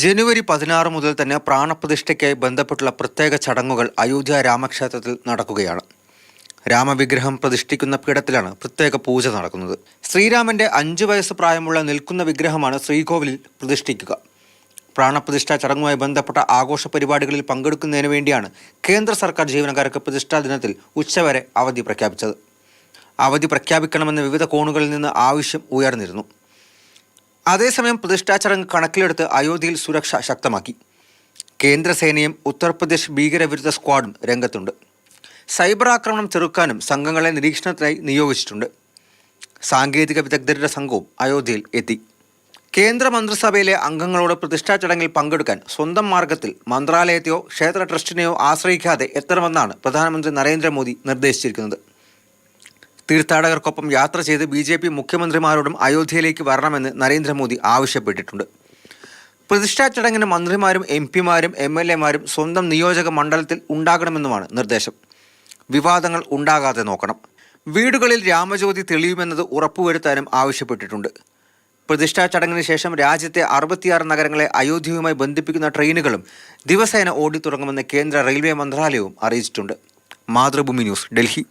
ജനുവരി പതിനാറ് മുതൽ തന്നെ പ്രാണപ്രതിഷ്ഠയ്ക്കായി ബന്ധപ്പെട്ടുള്ള പ്രത്യേക ചടങ്ങുകൾ അയോധ്യ രാമക്ഷേത്രത്തിൽ നടക്കുകയാണ്. രാമവിഗ്രഹം പ്രതിഷ്ഠിക്കുന്ന പീഠത്തിലാണ് പ്രത്യേക പൂജ നടക്കുന്നത്. ശ്രീരാമന്റെ അഞ്ചു വയസ്സ് പ്രായമുള്ള നിൽക്കുന്ന വിഗ്രഹമാണ് ശ്രീകോവിലിൽ പ്രതിഷ്ഠിക്കുക. പ്രാണപ്രതിഷ്ഠാ ചടങ്ങുമായി ബന്ധപ്പെട്ട ആഘോഷ പരിപാടികളിൽ പങ്കെടുക്കുന്നതിന് വേണ്ടിയാണ് കേന്ദ്ര സർക്കാർ ജീവനക്കാർക്ക് പ്രതിഷ്ഠാ ദിനത്തിൽ ഉച്ചവരെ അവധി പ്രഖ്യാപിച്ചത്. അവധി പ്രഖ്യാപിക്കണമെന്ന് വിവിധ കോണുകളിൽ നിന്ന് ആവശ്യം ഉയർന്നിരുന്നു. അതേസമയം പ്രതിഷ്ഠാ ചടങ്ങ് കണക്കിലെടുത്ത് അയോധ്യയിൽ സുരക്ഷ ശക്തമാക്കി. കേന്ദ്രസേനയും ഉത്തർപ്രദേശ് ഭീകരവിരുദ്ധ സ്ക്വാഡും രംഗത്തുണ്ട്. സൈബർ ആക്രമണം ചെറുക്കാനും സംഘങ്ങളെ നിരീക്ഷണത്തിനായി നിയോഗിച്ചിട്ടുണ്ട്. സാങ്കേതിക വിദഗ്ധരുടെ സംഘവും അയോധ്യയിൽ എത്തി. കേന്ദ്ര മന്ത്രിസഭയിലെ അംഗങ്ങളോട് പ്രതിഷ്ഠാ ചടങ്ങിൽ പങ്കെടുക്കാൻ സ്വന്തം മാർഗത്തിൽ മന്ത്രാലയത്തെയോ ക്ഷേത്ര ട്രസ്റ്റിനെയോ ആശ്രയിക്കാതെ എത്തണമെന്നാണ് പ്രധാനമന്ത്രി നരേന്ദ്രമോദി നിർദ്ദേശിച്ചിരിക്കുന്നത്. തീർത്ഥാടകർക്കൊപ്പം യാത്ര ചെയ്ത് ബി ജെ പി മുഖ്യമന്ത്രിമാരോടും അയോധ്യയിലേക്ക് വരണമെന്ന് നരേന്ദ്രമോദി ആവശ്യപ്പെട്ടിട്ടുണ്ട്. പ്രതിഷ്ഠാ ചടങ്ങിന് മന്ത്രിമാരും എം പിമാരും എം എൽ എമാരും സ്വന്തം നിയോജക മണ്ഡലത്തിൽ ഉണ്ടാകണമെന്നുമാണ് നിർദ്ദേശം. വിവാദങ്ങൾ ഉണ്ടാകാതെ നോക്കണം. വീടുകളിൽ രാമജ്യോതി തെളിയുമെന്നത് ഉറപ്പുവരുത്താനും ആവശ്യപ്പെട്ടിട്ടുണ്ട്. പ്രതിഷ്ഠാ ചടങ്ങിന് ശേഷം രാജ്യത്തെ അറുപത്തിയാറ് നഗരങ്ങളെ അയോധ്യയുമായി ബന്ധിപ്പിക്കുന്ന ട്രെയിനുകളും ദിവസേന ഓടിത്തുടങ്ങുമെന്ന് കേന്ദ്ര റെയിൽവേ മന്ത്രാലയവും അറിയിച്ചിട്ടുണ്ട്. മാതൃഭൂമി ന്യൂസ് ഡൽഹി.